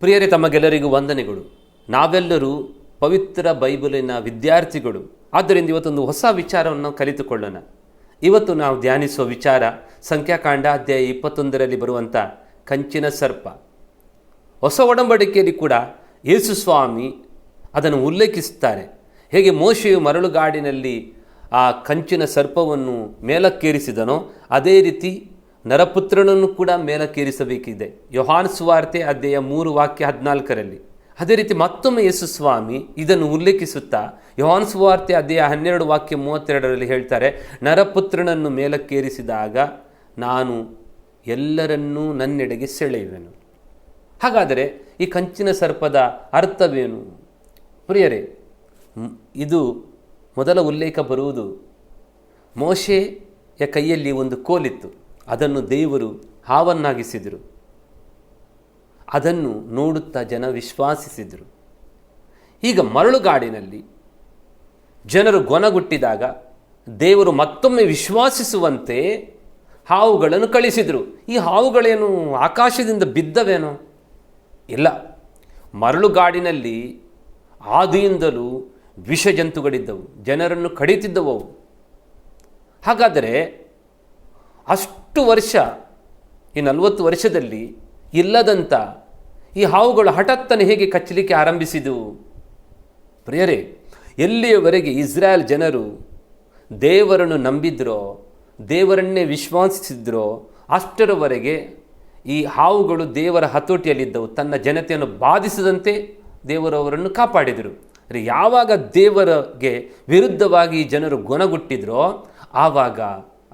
ಪ್ರಿಯರೇ ತಮಗೆಲ್ಲರಿಗೂ ವಂದನೆಗಳು. ನಾವೆಲ್ಲರೂ ಪವಿತ್ರ ಬೈಬಲಿನ ವಿದ್ಯಾರ್ಥಿಗಳು. ಆದ್ದರಿಂದ ಇವತ್ತೊಂದು ಹೊಸ ವಿಚಾರವನ್ನು ಕಲಿತುಕೊಳ್ಳೋಣ. ಇವತ್ತು ನಾವು ಧ್ಯಾನಿಸುವ ವಿಚಾರ ಸಂಖ್ಯಾಕಾಂಡ ಅಧ್ಯಾಯ ಇಪ್ಪತ್ತೊಂದರಲ್ಲಿ ಬರುವಂಥ ಕಂಚಿನ ಸರ್ಪ. ಹೊಸ ಒಡಂಬಡಿಕೆಯಲ್ಲಿ ಕೂಡ ಯೇಸು ಸ್ವಾಮಿ ಅದನ್ನು ಉಲ್ಲೇಖಿಸುತ್ತಾರೆ. ಹೇಗೆ ಮೋಶೆಯು ಮರಳುಗಾಡಿನಲ್ಲಿ ಆ ಕಂಚಿನ ಸರ್ಪವನ್ನು ಮೇಲಕ್ಕೇರಿಸಿದನೋ, ಅದೇ ರೀತಿ ನರಪುತ್ರನನ್ನು ಕೂಡ ಮೇಲಕ್ಕೇರಿಸಬೇಕಿದೆ. ಯೋಹಾನ್ ಸುವಾರ್ತೆ ಅಧ್ಯಾಯ ಮೂರು ವಾಕ್ಯ ಹದಿನಾಲ್ಕರಲ್ಲಿ. ಅದೇ ರೀತಿ ಮತ್ತೊಮ್ಮೆ ಯೇಸು ಸ್ವಾಮಿ ಇದನ್ನು ಉಲ್ಲೇಖಿಸುತ್ತಾ ಯೋಹಾನ್ ಸುವಾರ್ತೆ ಅಧ್ಯಾಯ ಹನ್ನೆರಡು ವಾಕ್ಯ ಮೂವತ್ತೆರಡರಲ್ಲಿ ಹೇಳ್ತಾರೆ, ನರಪುತ್ರನನ್ನು ಮೇಲಕ್ಕೇರಿಸಿದಾಗ ನಾನು ಎಲ್ಲರನ್ನೂ ನನ್ನೆಡೆಗೆ ಸೆಳೆಯುವೆನು. ಹಾಗಾದರೆ ಈ ಕಂಚಿನ ಸರ್ಪದ ಅರ್ಥವೇನು? ಪ್ರಿಯರೇ ಇದು ಮೊದಲ ಉಲ್ಲೇಖ ಬರುವುದು ಮೋಶೆಯ ಕೈಯಲ್ಲಿ ಒಂದು ಕೋಲಿತ್ತು. ಅದನ್ನು ದೇವರು ಹಾವನ್ನಾಗಿಸಿದರು. ಅದನ್ನು ನೋಡುತ್ತಾ ಜನ ವಿಶ್ವಾಸಿಸಿದರು. ಈಗ ಮರಳುಗಾಡಿನಲ್ಲಿ ಜನರು ಗೊನಗುಟ್ಟಿದಾಗ ದೇವರು ಮತ್ತೊಮ್ಮೆ ವಿಶ್ವಾಸಿಸುವಂತೆ ಹಾವುಗಳನ್ನು ಕಳಿಸಿದರು. ಈ ಹಾವುಗಳೇನು ಆಕಾಶದಿಂದ ಬಿದ್ದವೇನೋ? ಇಲ್ಲ. ಮರಳುಗಾಡಿನಲ್ಲಿ ಆದಿಯಿಂದಲೂ ವಿಷ ಜಂತುಗಳಿದ್ದವು ಜನರನ್ನು ಕಡಿತಿದ್ದವು ಹಾಗಾದರೆ ಅಷ್ಟು ವರ್ಷ, ಈ ನಲವತ್ತು ವರ್ಷದಲ್ಲಿ ಇಲ್ಲದಂಥ ಈ ಹಾವುಗಳು ಹಠಾತ್ತನೆ ಹೇಗೆ ಕಚ್ಚಲಿಕ್ಕೆ ಆರಂಭಿಸಿದವು ಪ್ರಿಯರೇ, ಎಲ್ಲಿಯವರೆಗೆ ಇಸ್ರಾಯೇಲ್ ಜನರು ದೇವರನ್ನು ನಂಬಿದ್ರೋ, ದೇವರನ್ನೇ ವಿಶ್ವಾಸಿಸಿದ್ರೋ, ಅಷ್ಟರವರೆಗೆ ಈ ಹಾವುಗಳು ದೇವರ ಹತೋಟಿಯಲ್ಲಿದ್ದವು. ತನ್ನ ಜನತೆಯನ್ನು ಬಾಧಿಸದಂತೆ ದೇವರವರನ್ನು ಕಾಪಾಡಿದರು. ಯಾವಾಗ ದೇವರಿಗೆ ವಿರುದ್ಧವಾಗಿ ಜನರು ಗುಣಗುಟ್ಟಿದ್ರೋ, ಆವಾಗ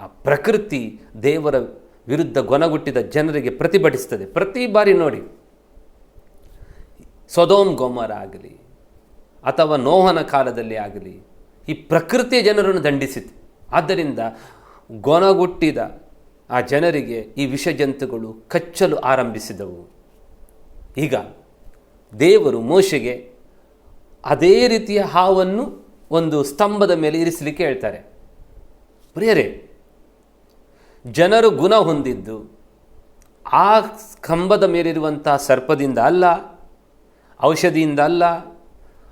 ಆ ಪ್ರಕೃತಿ ದೇವರ ವಿರುದ್ಧ ಗೊನಗುಟ್ಟಿದ ಜನರಿಗೆ ಪ್ರತಿಭಟಿಸ್ತದೆ. ಪ್ರತಿ ಬಾರಿ ನೋಡಿ. ಸೊದೋಮ್ ಗೊಮರ ಆಗಲಿ ಅಥವಾ ನೋಹನ ಕಾಲದಲ್ಲಿ ಆಗಲಿ ಈ ಪ್ರಕೃತಿಯ ಜನರನ್ನು ದಂಡಿಸಿತು. ಆದ್ದರಿಂದ ಗೊನಗುಟ್ಟಿದ ಆ ಜನರಿಗೆ ಈ ವಿಷ ಜಂತುಗಳು ಕಚ್ಚಲು ಆರಂಭಿಸಿದವು. ಈಗ ದೇವರು ಮೋಶೆಗೆ ಅದೇ ರೀತಿಯ ಹಾವನ್ನು ಒಂದು ಸ್ತಂಭದ ಮೇಲೆ ಇರಿಸಲಿಕ್ಕೆ ಹೇಳ್ತಾರೆ. ಪ್ರಿಯರೇ ಜನರು ಗುಣ ಹೊಂದಿದ್ದು, ಆ ಕಂಬದ ಮೇಲಿರುವಂಥ ಸರ್ಪದಿಂದ ಅಲ್ಲ, ಔಷಧಿಯಿಂದ ಅಲ್ಲ,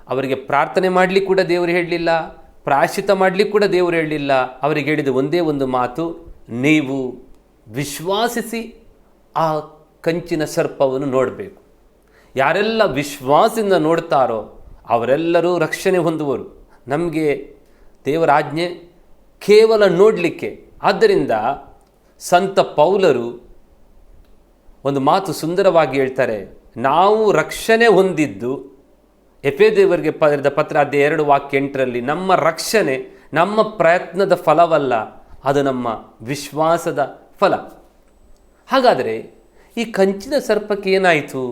ಅವರಿಗೆ ಪ್ರಾರ್ಥನೆ ಮಾಡಲಿಕ್ಕೆ ಕೂಡ ದೇವರು ಹೇಳಲಿಲ್ಲ ಪ್ರಾಶಿತ ಮಾಡಲಿಕ್ಕೆ ಕೂಡ ದೇವರು ಹೇಳಲಿಲ್ಲ, ಅವರಿಗೆ ಹೇಳಿದ ಒಂದೇ ಒಂದು ಮಾತು, ನೀವು ವಿಶ್ವಾಸಿಸಿ ಆ ಕಂಚಿನ ಸರ್ಪವನ್ನು ನೋಡಬೇಕು. ಯಾರೆಲ್ಲ ವಿಶ್ವಾಸದಿಂದ ನೋಡ್ತಾರೋ ಅವರೆಲ್ಲರೂ ರಕ್ಷಣೆ ಹೊಂದುವರು. ನಮಗೆ ದೇವರಾಜ್ಞೆ ಕೇವಲ ನೋಡಲಿಕ್ಕೆ. ಆದ್ದರಿಂದ ಸಂತ ಪೌಲರು ಒಂದು ಮಾತು ಸುಂದರವಾಗಿ ಹೇಳ್ತಾರೆ, ನಾವು ರಕ್ಷಣೆ ಹೊಂದಿದ್ದು ಎಫೆ ದೇವರಿಗೆ ಬರೆದ ಪತ್ರ ಅದೇ ಎರಡು ವಾಕ್ಯ ಎಂಟರಲ್ಲಿ, ನಮ್ಮ ರಕ್ಷಣೆ, ನಮ್ಮ ಪ್ರಯತ್ನದ ಫಲವಲ್ಲ, ಅದು ನಮ್ಮ ವಿಶ್ವಾಸದ ಫಲ. ಹಾಗಾದರೆ ಈ ಕಂಚಿನ ಸರ್ಪಕ್ಕೆ ಏನಾಯಿತು?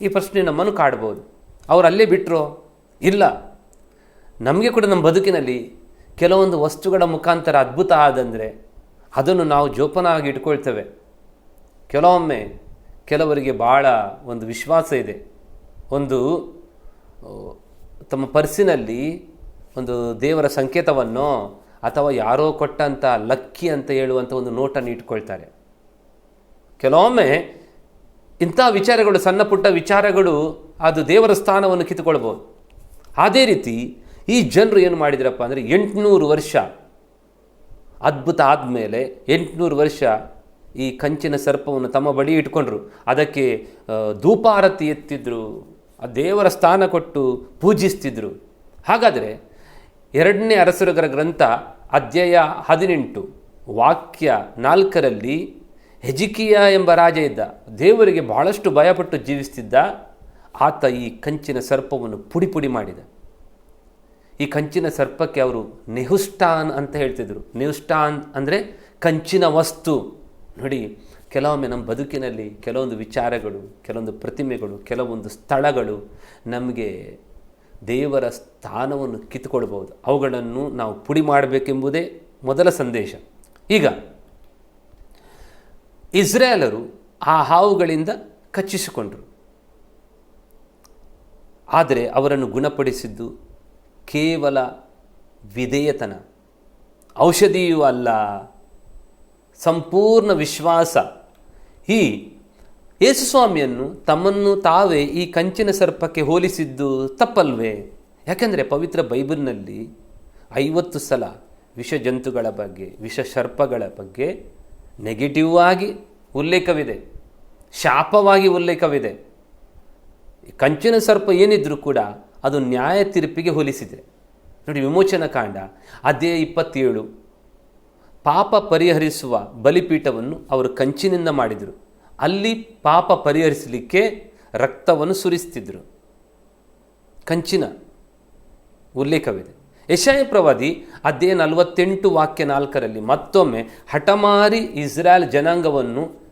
ಈ ಪ್ರಶ್ನೆ ನಮ್ಮನ್ನು ಕಾಡ್ಬೋದು. ಅವರು ಅಲ್ಲೇ ಬಿಟ್ಟರೋ ಇಲ್ಲ. ನಮಗೆ ಕೂಡ ನಮ್ಮ ಬದುಕಿನಲ್ಲಿ ಕೆಲವೊಂದು ವಸ್ತುಗಳ ಮುಖಾಂತರ ಅದ್ಭುತ ಆದಂದರೆ ಅದನ್ನು ನಾವು ಜೋಪಾನಾಗಿ ಇಟ್ಕೊಳ್ತೇವೆ. ಕೆಲವೊಮ್ಮೆ ಕೆಲವರಿಗೆ ಭಾಳ ಒಂದು ವಿಶ್ವಾಸ ಇದೆ. ಒಂದು ತಮ್ಮ ಪರ್ಸಿನಲ್ಲಿ ಒಂದು ದೇವರ ಸಂಕೇತವನ್ನು ಅಥವಾ ಯಾರೋ ಕೊಟ್ಟಂಥ ಲಕ್ಕಿ ಅಂತ ಹೇಳುವಂಥ ಒಂದು ನೋಟನ್ನು ಇಟ್ಕೊಳ್ತಾರೆ. ಕೆಲವೊಮ್ಮೆ ಇಂಥ ವಿಚಾರಗಳು, ಸಣ್ಣ ಪುಟ್ಟ ವಿಚಾರಗಳು ಅದು ದೇವರ ಸ್ಥಾನವನ್ನು ಕಿತ್ಕೊಳ್ಬೋದು ಅದೇ ರೀತಿ ಈ ಜನರು ಏನು ಮಾಡಿದ್ರಪ್ಪ ಅಂದರೆ ಎಂಟುನೂರು ವರ್ಷ ಅದ್ಭುತ ಆದಮೇಲೆ ಎಂಟುನೂರು ವರ್ಷ ಈ ಕಂಚಿನ ಸರ್ಪವನ್ನು ತಮ್ಮ ಬಳಿ ಇಟ್ಕೊಂಡ್ರು. ಅದಕ್ಕೆ ಧೂಪಾರತಿ ಎತ್ತಿದ್ರು, ಆ ದೇವರ ಸ್ಥಾನ ಕೊಟ್ಟು ಪೂಜಿಸ್ತಿದ್ರು. ಹಾಗಾದರೆ ಎರಡನೇ ಅರಸರುಗರ ಗ್ರಂಥ ಅಧ್ಯಾಯ ಹದಿನೆಂಟು, ವಾಕ್ಯ ನಾಲ್ಕರಲ್ಲಿ ಹೆಜಿಕಿಯ ಎಂಬ ರಾಜ ಇದ್ದ, ದೇವರಿಗೆ ಬಹಳಷ್ಟು ಭಯಪಟ್ಟು ಜೀವಿಸ್ತಿದ್ದ, ಆತ ಈ ಕಂಚಿನ ಸರ್ಪವನ್ನು ಪುಡಿ ಪುಡಿ ಮಾಡಿದ. ಈ ಕಂಚಿನ ಸರ್ಪಕ್ಕೆ ಅವರು ನೆಹುಷ್ಟಾನ್ ಅಂತ ಹೇಳ್ತಿದ್ರು. ನೆಹುಷ್ಟಾನ್ ಅಂದರೆ ಕಂಚಿನ ವಸ್ತು. ನೋಡಿ, ಕೆಲವೊಮ್ಮೆ ನಮ್ಮ ಬದುಕಿನಲ್ಲಿ ಕೆಲವೊಂದು ವಿಚಾರಗಳು, ಕೆಲವೊಂದು ಪ್ರತಿಮೆಗಳು, ಕೆಲವೊಂದು ಸ್ಥಳಗಳು ನಮಗೆ ದೇವರ ಸ್ಥಾನವನ್ನು ಕಿತ್ತುಕೊಳ್ಬೋದು ಅವುಗಳನ್ನು ನಾವು ಪುಡಿ ಮಾಡಬೇಕೆಂಬುದೇ ಮೊದಲ ಸಂದೇಶ. ಈಗ, ಇಸ್ರೇಲರು ಆ ಹಾವುಗಳಿಂದ ಕಚ್ಚಿಸಿಕೊಂಡರು. ಆದರೆ ಅವರನ್ನು ಗುಣಪಡಿಸಿದ್ದು ಕೇವಲ ವಿಧೇಯತನ. ಔಷಧಿಯೂ ಅಲ್ಲ, ಸಂಪೂರ್ಣ ವಿಶ್ವಾಸ. ಈ ಯೇಸುಸ್ವಾಮಿಯನ್ನು ತಮ್ಮನ್ನು ತಾವೇ ಈ ಕಂಚಿನ ಸರ್ಪಕ್ಕೆ ಹೋಲಿಸಿದ್ದು ತಪ್ಪಲ್ವೇ? ಯಾಕೆಂದರೆ ಪವಿತ್ರ ಬೈಬಲ್ನಲ್ಲಿ ಐವತ್ತು ಸಲ ವಿಷ ಜಂತುಗಳ ಬಗ್ಗೆ ವಿಷ ಸರ್ಪಗಳ ಬಗ್ಗೆ ನೆಗೆಟಿವ್ ಆಗಿ ಉಲ್ಲೇಖವಿದೆ. ಶಾಪವಾಗಿ ಉಲ್ಲೇಖವಿದೆ. ಕಂಚಿನ ಸರ್ಪ ಏನಿದ್ರೂ ಕೂಡ ಅದು ನ್ಯಾಯ ತೀರ್ಪಿಗೆ ಹೋಲಿಸಿದೆ ನೋಡಿ, ವಿಮೋಚನಾ ಕಾಂಡ ಅದೇ ಇಪ್ಪತ್ತೇಳು. ಪಾಪ ಪರಿಹರಿಸುವ ಬಲಿಪೀಠವನ್ನು ಅವರು ಕಂಚಿನಿಂದ ಮಾಡಿದರು. ಅಲ್ಲಿ ಪಾಪ ಪರಿಹರಿಸಲಿಕ್ಕೆ ರಕ್ತವನ್ನು ಸುರಿಸ್ತಿದ್ರು. ಕಂಚಿನ ಉಲ್ಲೇಖವಿದೆ. ಯಶಾಯ ಪ್ರವಾದಿ ಅದೇ ನಲವತ್ತೆಂಟು, ವಾಕ್ಯ ನಾಲ್ಕರಲ್ಲಿ ಮತ್ತೊಮ್ಮೆ, ಹಠಮಾರಿ ಇಸ್ರಾಯೇಲ್ ಜನಾಂಗವನ್ನು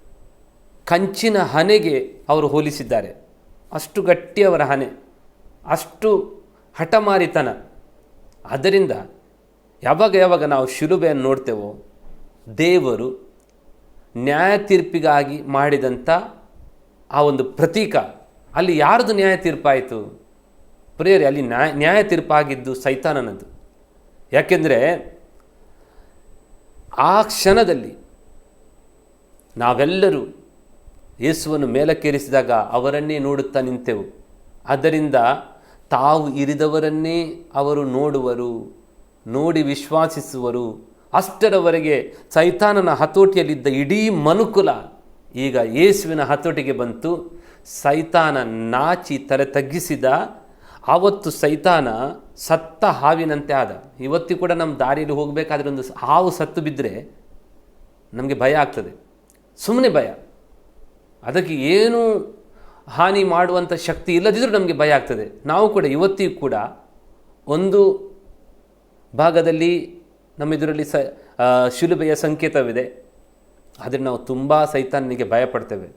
ಕಂಚಿನ ಹನೆಗೆ ಅವರು ಹೋಲಿಸಿದ್ದಾರೆ. ಅಷ್ಟು ಗಟ್ಟಿ ಅವರ ಹನೆ ಅಷ್ಟು ಹಠಮಾರಿತನ. ಆದ್ದರಿಂದ ಯಾವಾಗ ಯಾವಾಗ ನಾವು ಶಿಲುಬೆಯನ್ನು ನೋಡ್ತೇವೋ ದೇವರು ನ್ಯಾಯ ತೀರ್ಪಿಗಾಗಿ ಮಾಡಿದಂಥ ಆ ಒಂದು ಪ್ರತೀಕ, ಅಲ್ಲಿ ಯಾರ್ದು ನ್ಯಾಯ ತೀರ್ಪಾಯಿತು? ಪ್ರೇಯರಿ, ಅಲ್ಲಿ ನ್ಯಾಯ ನ್ಯಾಯ ತೀರ್ಪಾಗಿದ್ದು ಸೈತಾನನದು ಯಾಕೆಂದರೆ ಆ ಕ್ಷಣದಲ್ಲಿ ನಾವೆಲ್ಲರೂ ಯೇಸುವನ್ನು ಮೇಲಕ್ಕೇರಿಸಿದಾಗ ಅವರನ್ನೇ ನೋಡುತ್ತಾ ನಿಂತೆವು. ಆದ್ದರಿಂದ ತಾವು ಇರಿದವರನ್ನೇ ಅವರು ನೋಡುವರು, ನೋಡಿ ವಿಶ್ವಾಸಿಸುವರು. ಅಷ್ಟರವರೆಗೆ ಸೈತಾನನ ಹತೋಟಿಯಲ್ಲಿದ್ದ ಇಡೀ ಮನುಕುಲ ಈಗ ಯೇಸುವಿನ ಹತೋಟಿಗೆ ಬಂತು. ಸೈತಾನ ನಾಚಿ ತಲೆ ತಗ್ಗಿಸಿದ. ಆವತ್ತು ಸೈತಾನ ಸತ್ತ ಹಾವಿನಂತೆ ಆದ. ಇವತ್ತಿ ಕೂಡ ನಮ್ಮ ದಾರಿಯಲ್ಲಿ ಹೋಗಬೇಕಾದ್ರೆ ಒಂದು ಹಾವು ಸತ್ತು ಬಿದ್ದರೆ ನಮಗೆ ಭಯ ಆಗ್ತದೆ. ಸುಮ್ಮನೆ ಭಯ. ಅದಕ್ಕೆ ಏನು ಹಾನಿ ಮಾಡುವಂಥ ಶಕ್ತಿ ಇಲ್ಲದಿದ್ದರೂ ನಮಗೆ ಭಯ ಆಗ್ತದೆ. ನಾವು ಕೂಡ, ಇವತ್ತಿಗೂ ಕೂಡ ಒಂದು ಭಾಗದಲ್ಲಿ ನಮ್ಮ ಇದರಲ್ಲಿ ಸ ಶಿಲುಬೆಯ ಸಂಕೇತವಿದೆ. ಆದರೆ ನಾವು ತುಂಬ ಸೈತಾನಿಗೆ ಭಯಪಡ್ತೇವೆ.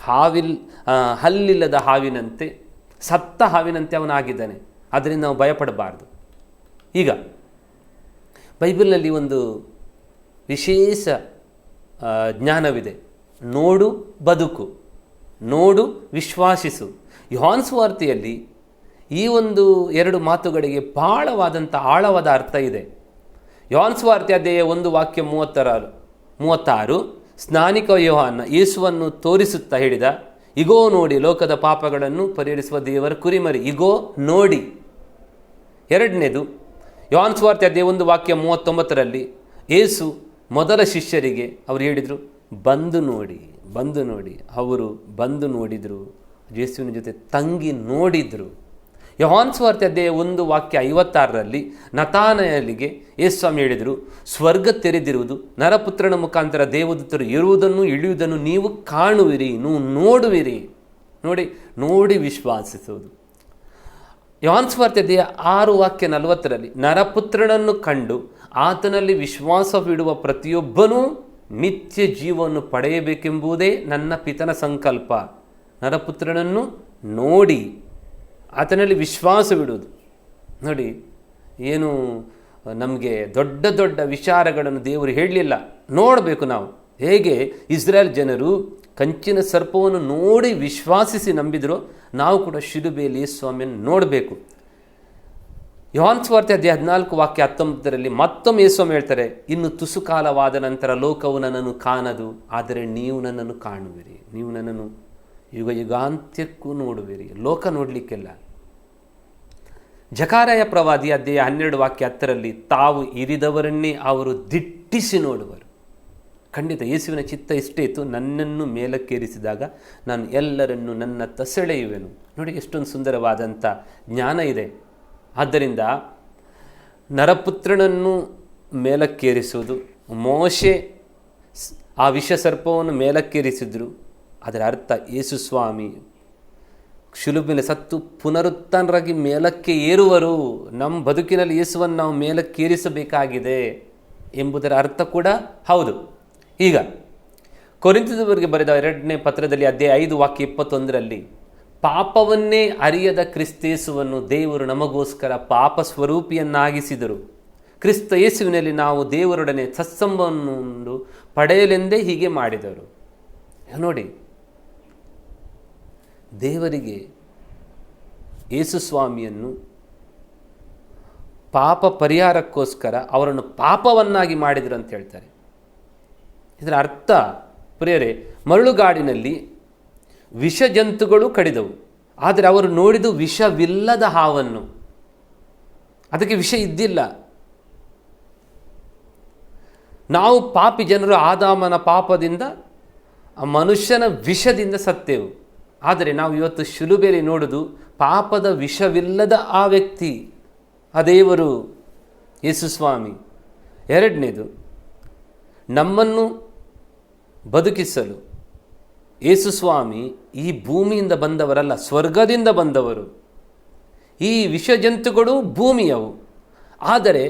ಹಾವಿಲ್ ಹಲ್ಲಿಲ್ಲದ ಹಾವಿನಂತೆ, ಸತ್ತ ಹಾವಿನಂತೆ ಅವನಾಗಿದ್ದಾನೆ. ಅದರಿಂದ ನಾವು ಭಯಪಡಬಾರ್ದು. ಈಗ, ಬೈಬಲ್ನಲ್ಲಿ ಒಂದು ವಿಶೇಷ ಜ್ಞಾನವಿದೆ. ನೋಡು, ಬದುಕು. ನೋಡು, ವಿಶ್ವಾಸಿಸು. ಯೋಹಾನ್ ಸ್ವಾರ್ತೆಯಲ್ಲಿ ಈ ಒಂದು ಎರಡು ಮಾತುಗಳಿಗೆ ಬಹಳವಾದಂಥ ಆಳವಾದ ಅರ್ಥ ಇದೆ. ಸ್ವಾರ್ತೆ ಅಧ್ಯಾಯ ಒಂದು ವಾಕ್ಯ ಮೂವತ್ತರ, ಮೂವತ್ತಾರು, ಸ್ನಾನಿಕ ಯೋಹಾನ ಯೇಸುವನ್ನು ತೋರಿಸುತ್ತಾ ಹೇಳಿದ, ಇಗೋ ನೋಡಿ, ಲೋಕದ ಪಾಪಗಳನ್ನು ಪರಿಹರಿಸುವ ದೇವರ ಕುರಿಮರಿ. ಇಗೋ ನೋಡಿ. ಎರಡನೇದು ಸ್ವಾರ್ಥ ಅದೇ ಒಂದು ವಾಕ್ಯ ಮೂವತ್ತೊಂಬತ್ತರಲ್ಲಿ ಏಸು ಮೊದಲ ಶಿಷ್ಯರಿಗೆ ಅವರು ಹೇಳಿದರು, ಬಂದು ನೋಡಿ. ಬಂದು ನೋಡಿ, ಅವರು ಬಂದು ನೋಡಿದರು, ಯೇಸುವಿನ ಜೊತೆ ತಂಗಿ ನೋಡಿದರು. ಯೋಹಾನ್ ಸ್ವಾರ್ಥ ಅಧ್ಯಾಯ ಒಂದು ವಾಕ್ಯ ಐವತ್ತಾರರಲ್ಲಿ ನತಾನಯಲಿಗೆ ಯೇಸ್ವಾಮಿ ಹೇಳಿದರು, ಸ್ವರ್ಗ ತೆರೆದಿರುವುದು, ನರಪುತ್ರನ ಮುಖಾಂತರ ದೇವದೂತರು ಇರುವುದನ್ನು ಇಳಿಯುವುದನ್ನು ನೀವು ಕಾಣುವಿರಿ, ನೀವು ನೋಡುವಿರಿ. ನೋಡಿ ನೋಡಿ ವಿಶ್ವಾಸಿಸುವುದು. ಯೋಹಾನ್ ಸ್ವಾರ್ಥತೆಯ ಆರು ವಾಕ್ಯ ನಲವತ್ತರಲ್ಲಿ, ನರಪುತ್ರನನ್ನು ಕಂಡು ಆತನಲ್ಲಿ ವಿಶ್ವಾಸವಿಡುವ ಪ್ರತಿಯೊಬ್ಬನೂ ನಿತ್ಯ ಜೀವವನ್ನು ಪಡೆಯಬೇಕೆಂಬುದೇ ನನ್ನ ಪಿತನ ಸಂಕಲ್ಪ. ನರಪುತ್ರನನ್ನು ನೋಡಿ ಆತನಲ್ಲಿ ವಿಶ್ವಾಸವಿಡುವುದು ನೋಡಿ, ಏನು ನಮಗೆ ದೊಡ್ಡ ದೊಡ್ಡ ವಿಚಾರಗಳನ್ನು ದೇವರು ಹೇಳಲಿಲ್ಲ. ನೋಡಬೇಕು ನಾವು. ಹೇಗೆ ಇಸ್ರೇಲ್ ಜನರು ಕಂಚಿನ ಸರ್ಪವನ್ನು ನೋಡಿ ವಿಶ್ವಾಸಿಸಿ ನಂಬಿದ್ರು, ನಾವು ಕೂಡ ಶಿರುಬೇಲಿ ಸ್ವಾಮಿಯನ್ನು ನೋಡಬೇಕು. ಯೋಹಾನ್ ಸ್ವಾರ್ಥ ಅಧ್ಯಾಯ ಹದಿನಾಲ್ಕು ವಾಕ್ಯ ಹತ್ತೊಂಬತ್ತರಲ್ಲಿ ಮತ್ತೊಮ್ಮೆ ಯೇಸ್ವಾಮಿ ಹೇಳ್ತಾರೆ, ಇನ್ನು ತುಸು ಕಾಲವಾದ ನಂತರ ಲೋಕವು ನನ್ನನ್ನು ಕಾಣದು, ಆದರೆ ನೀವು ನನ್ನನ್ನು ಕಾಣುವಿರಿ. ನೀವು ನನ್ನನ್ನು ಯುಗ ಯುಗಾಂತ್ಯಕ್ಕೂ ನೋಡುವಿರಿ. ಲೋಕ ನೋಡಲಿಕ್ಕೆಲ್ಲ. ಜಕಾರಾಯ ಪ್ರವಾದಿ ಅಧ್ಯಾಯ ಹನ್ನೆರಡು ವಾಕ್ಯ ಹತ್ತರಲ್ಲಿ, ತಾವು ಇರಿದವರನ್ನೇ ಅವರು ದಿಟ್ಟಿಸಿ ನೋಡುವರು. ಖಂಡಿತ ಯೇಸುವಿನ ಚಿತ್ತ ಇಷ್ಟೇ ಇತ್ತು, ನನ್ನನ್ನು ಮೇಲಕ್ಕೇರಿಸಿದಾಗ ನಾನು ಎಲ್ಲರನ್ನು ನನ್ನತ್ತ ಸೆಳೆಯುವೆನು. ನೋಡಿ, ಎಷ್ಟೊಂದು ಸುಂದರವಾದಂಥ ಜ್ಞಾನ ಇದೆ. ಆದ್ದರಿಂದ ನರಪುತ್ರನನ್ನು ಮೇಲಕ್ಕೇರಿಸುವುದು. ಮೋಶೆ ಆ ವಿಷ ಸರ್ಪವನ್ನು ಮೇಲಕ್ಕೇರಿಸಿದ್ರು. ಅದರ ಅರ್ಥ ಯೇಸು ಸ್ವಾಮಿ ಶಿಲುಬಿನ ಸತ್ತು ಪುನರುತ್ಥಾನರಾಗಿ ಮೇಲಕ್ಕೆ ಏರುವರು. ನಮ್ಮ ಬದುಕಿನಲ್ಲಿ ಯೇಸುವನ್ನು ನಾವು ಮೇಲಕ್ಕೇರಿಸಬೇಕಾಗಿದೆ ಎಂಬುದರ ಅರ್ಥ ಕೂಡ ಹೌದು. ಈಗ ಕೊರಿಂತದವರಿಗೆ ಬರೆದ ಎರಡನೇ ಪತ್ರದಲ್ಲಿ ಅದೇ ಐದು ವಾಕ್ಯ ಇಪ್ಪತ್ತೊಂದರಲ್ಲಿ ಪಾಪವನ್ನೇ ಅರಿಯದ ಕ್ರಿಸ್ತೇಸುವನ್ನು ದೇವರು ನಮಗೋಸ್ಕರ ಪಾಪ ಸ್ವರೂಪಿಯನ್ನಾಗಿಸಿದರು ಕ್ರಿಸ್ತ ಯೇಸುವಿನಲ್ಲಿ ನಾವು ದೇವರೊಡನೆ ಸತ್ಸಂಬವನ್ನು ಪಡೆಯಲೆಂದೇ ಹೀಗೆ ಮಾಡಿದರು. ನೋಡಿ, ದೇವರಿಗೆ ಯೇಸುಸ್ವಾಮಿಯನ್ನು ಪಾಪ ಪರಿಹಾರಕ್ಕೋಸ್ಕರ ಅವರನ್ನು ಪಾಪವನ್ನಾಗಿ ಮಾಡಿದರು ಅಂತ ಹೇಳ್ತಾರೆ. ಇದರ ಅರ್ಥ, ಪ್ರಿಯರೇ, ಮರಳುಗಾಡಿನಲ್ಲಿ ವಿಷ ಜಂತುಗಳು ಕಡಿದವು. ಆದರೆ ಅವರು ನೋಡಿದು ವಿಷವಿಲ್ಲದ ಹಾವನ್ನು. ಅದಕ್ಕೆ ವಿಷ ಇದ್ದಿಲ್ಲ. ನಾವು ಪಾಪಿ ಜನರು ಆದಾಮನ ಪಾಪದಿಂದ, ಆ ಮನುಷ್ಯನ ವಿಷದಿಂದ ಸತ್ತೇವು. ಆದರೆ ನಾವು ಇವತ್ತು ಶಿಲುಬೆಲೆ ನೋಡೋದು ಪಾಪದ ವಿಷವಿಲ್ಲದ ಆ ವ್ಯಕ್ತಿ, ಆ ದೇವರು ಯೇಸುಸ್ವಾಮಿ ಎರಡನೇದು, ನಮ್ಮನ್ನು ಬದುಕಿಸಲು. ಯೇಸುಸ್ವಾಮಿ ಈ ಭೂಮಿಯಿಂದ ಬಂದವರಲ್ಲ, ಸ್ವರ್ಗದಿಂದ ಬಂದವರು. ಈ ವಿಷಜಂತುಗಳು ಭೂಮಿಯವು. ಆದರೆ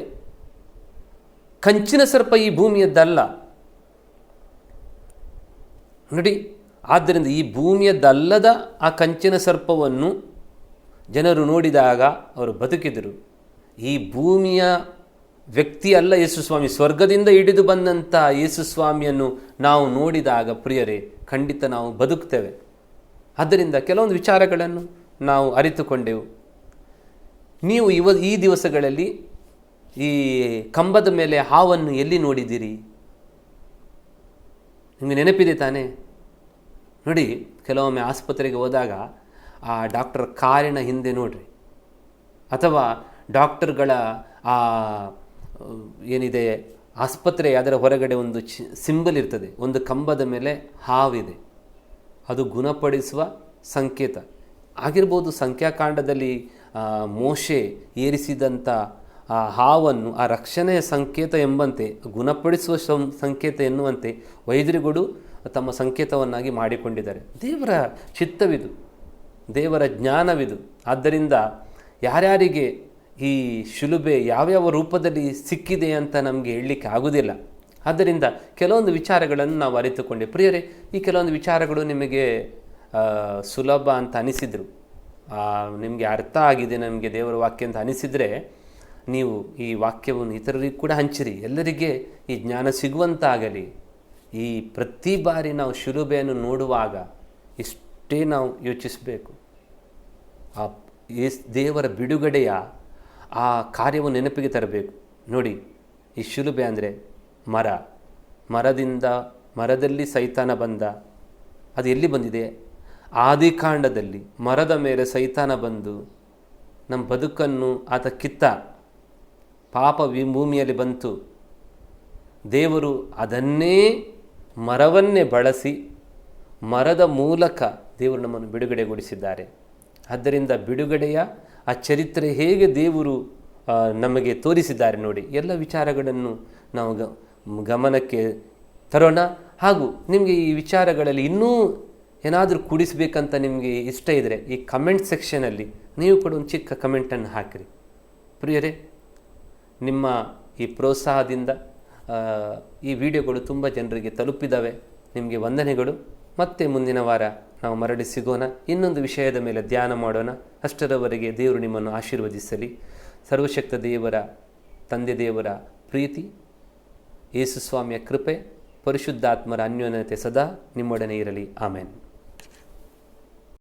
ಕಂಚಿನ ಸರ್ಪ ಈ ಭೂಮಿಯದ್ದಲ್ಲ. ನೋಡಿ, ಆದ್ದರಿಂದ ಈ ಭೂಮಿಯದ್ದಲ್ಲದ ಆ ಕಂಚಿನ ಸರ್ಪವನ್ನು ಜನರು ನೋಡಿದಾಗ ಅವರು ಬದುಕಿದರು. ಈ ಭೂಮಿಯ ವ್ಯಕ್ತಿ ಅಲ್ಲ ಯೇಸುಸ್ವಾಮಿ, ಸ್ವರ್ಗದಿಂದ ಹಿಡಿದು ಬಂದಂಥ ಯೇಸುಸ್ವಾಮಿಯನ್ನು ನಾವು ನೋಡಿದಾಗ ಪ್ರಿಯರೇ, ಖಂಡಿತ ನಾವು ಬದುಕ್ತೇವೆ. ಆದ್ದರಿಂದ ಕೆಲವೊಂದು ವಿಚಾರಗಳನ್ನು ನಾವು ಅರಿತುಕೊಂಡೆವು. ನೀವು ಇವ ಈ ದಿವಸಗಳಲ್ಲಿ ಈ ಕಂಬದ ಮೇಲೆ ಹಾವನ್ನು ಎಲ್ಲಿ ನೋಡಿದ್ದೀರಿ? ನಿಮಗೆ ನೆನಪಿದೆ ತಾನೇ? ನೋಡಿ, ಕೆಲವೊಮ್ಮೆ ಆಸ್ಪತ್ರೆಗೆ ಹೋದಾಗ ಆ ಡಾಕ್ಟರ್ ಕಾರಿನ ಹಿಂದೆ ನೋಡ್ರಿ. ಅಥವಾ ಡಾಕ್ಟರ್ಗಳ ಆ ಏನಿದೆ ಆಸ್ಪತ್ರೆ ಅದರ ಹೊರಗಡೆ ಒಂದು ಸಿಂಬಲ್ ಇರ್ತದೆ. ಒಂದು ಕಂಬದ ಮೇಲೆ ಹಾವಿದೆ. ಅದು ಗುಣಪಡಿಸುವ ಸಂಕೇತ. ಆಗಿರ್ಬೋದು ಸಂಖ್ಯಾಕಾಂಡದಲ್ಲಿ ಮೋಶೆ ಏರಿಸಿದಂಥ ಆ ಹಾವನ್ನು, ಆ ರಕ್ಷಣೆಯ ಸಂಕೇತ ಎಂಬಂತೆ, ಗುಣಪಡಿಸುವ ಸಂಕೇತ ಎನ್ನುವಂತೆ ವೈದ್ಯರುಗಳು ತಮ್ಮ ಸಂಕೇತವನ್ನಾಗಿ ಮಾಡಿಕೊಂಡಿದ್ದಾರೆ. ದೇವರ ಚಿತ್ತವಿದು. ದೇವರ ಜ್ಞಾನವಿದು. ಆದ್ದರಿಂದ ಯಾರ್ಯಾರಿಗೆ ಈ ಶಿಲುಬೆ ಯಾವ್ಯಾವ ರೂಪದಲ್ಲಿ ಸಿಕ್ಕಿದೆ ಅಂತ ನಮಗೆ ಹೇಳಲಿಕ್ಕೆ ಆಗುವುದಿಲ್ಲ ಆದ್ದರಿಂದ ಕೆಲವೊಂದು ವಿಚಾರಗಳನ್ನು ನಾವು ಅರಿತುಕೊಂಡೆ. ಪ್ರಿಯರೇ, ಈ ಕೆಲವೊಂದು ವಿಚಾರಗಳು ನಿಮಗೆ ಸುಲಭ ಅಂತ ಅನಿಸಿದರು. ನಿಮಗೆ ಅರ್ಥ ಆಗಿದೆ, ನಮಗೆ ದೇವರ ವಾಕ್ಯ ಅಂತ ಅನಿಸಿದರೆ ನೀವು ಈ ವಾಕ್ಯವನ್ನು ಇತರರಿಗೂ ಕೂಡ ಹಂಚಿರಿ. ಎಲ್ಲರಿಗೆ ಈ ಜ್ಞಾನ ಸಿಗುವಂತಾಗಲಿ. ಈ ಪ್ರತಿ ಬಾರಿ ನಾವು ಶಿಲುಬೆಯನ್ನು ನೋಡುವಾಗ ಇಷ್ಟೇ ನಾವು ಯೋಚಿಸಬೇಕು. ಆ ದೇವರ ಬಿಡುಗಡೆಯ ಆ ಕಾರ್ಯವನ್ನು ನೆನಪಿಗೆ ತರಬೇಕು. ನೋಡಿ, ಈ ಶಿಲುಬೆ ಅಂದರೆ ಮರ. ಮರದಿಂದ, ಮರದಲ್ಲಿ ಸೈತಾನ ಬಂದ. ಅದು ಎಲ್ಲಿ ಬಂದಿದೆ? ಆದಿಕಾಂಡದಲ್ಲಿ. ಮರದ ಮೇಲೆ ಸೈತಾನ ಬಂದು ನಮ್ಮ ಬದುಕನ್ನು ಆತ ಕಿತ್ತ. ಪಾಪ ವಿ ಭೂಮಿಯಲ್ಲಿ ಬಂತು. ದೇವರು ಅದನ್ನೇ ಮರವನ್ನೇ ಬಳಸಿ ಮರದ ಮೂಲಕ ದೇವರು ನಮ್ಮನ್ನು ಬಿಡುಗಡೆಗೊಳಿಸಿದ್ದಾರೆ. ಆದ್ದರಿಂದ ಬಿಡುಗಡೆಯ ಆ ಚರಿತ್ರೆ ಹೇಗೆ ದೇವರು ನಮಗೆ ತೋರಿಸಿದ್ದಾರೆ ನೋಡಿ, ಎಲ್ಲ ವಿಚಾರಗಳನ್ನು ನಾವು ಗಮನಕ್ಕೆ ತರೋಣ. ಹಾಗೂ ನಿಮಗೆ ಈ ವಿಚಾರಗಳಲ್ಲಿ ಇನ್ನೂ ಏನಾದರೂ ಕೂಡಿಸಬೇಕಂತ ನಿಮಗೆ ಇಷ್ಟ ಇದ್ದರೆ ಈ ಕಮೆಂಟ್ ಸೆಕ್ಷನಲ್ಲಿ ನೀವು ಕೂಡ ಒಂದು ಚಿಕ್ಕ ಕಮೆಂಟನ್ನು ಹಾಕಿರಿ. ಪ್ರಿಯರೇ, ನಿಮ್ಮ ಈ ಪ್ರೋತ್ಸಾಹದಿಂದ ಈ ವಿಡಿಯೋಗಳು ತುಂಬ ಜನರಿಗೆ ತಲುಪಿದ್ದಾವೆ ನಿಮಗೆ ವಂದನೆಗಳು. ಮತ್ತೆ ಮುಂದಿನ ವಾರ ನಾವು ಮರಳಿ ಸಿಗೋಣ, ಇನ್ನೊಂದು ವಿಷಯದ ಮೇಲೆ ಧ್ಯಾನ ಮಾಡೋಣ. ಅಷ್ಟರವರೆಗೆ ದೇವರು ನಿಮ್ಮನ್ನು ಆಶೀರ್ವದಿಸಲಿ. ಸರ್ವಶಕ್ತ ದೇವರ ತಂದೆ ದೇವರ ಪ್ರೀತಿ ಯೇಸುಸ್ವಾಮಿಯ ಕೃಪೆ, ಪರಿಶುದ್ಧಾತ್ಮರ ಅನ್ಯೋನ್ಯತೆ ಸದಾ ನಿಮ್ಮೊಡನೆ ಇರಲಿ. ಆಮೇನ್.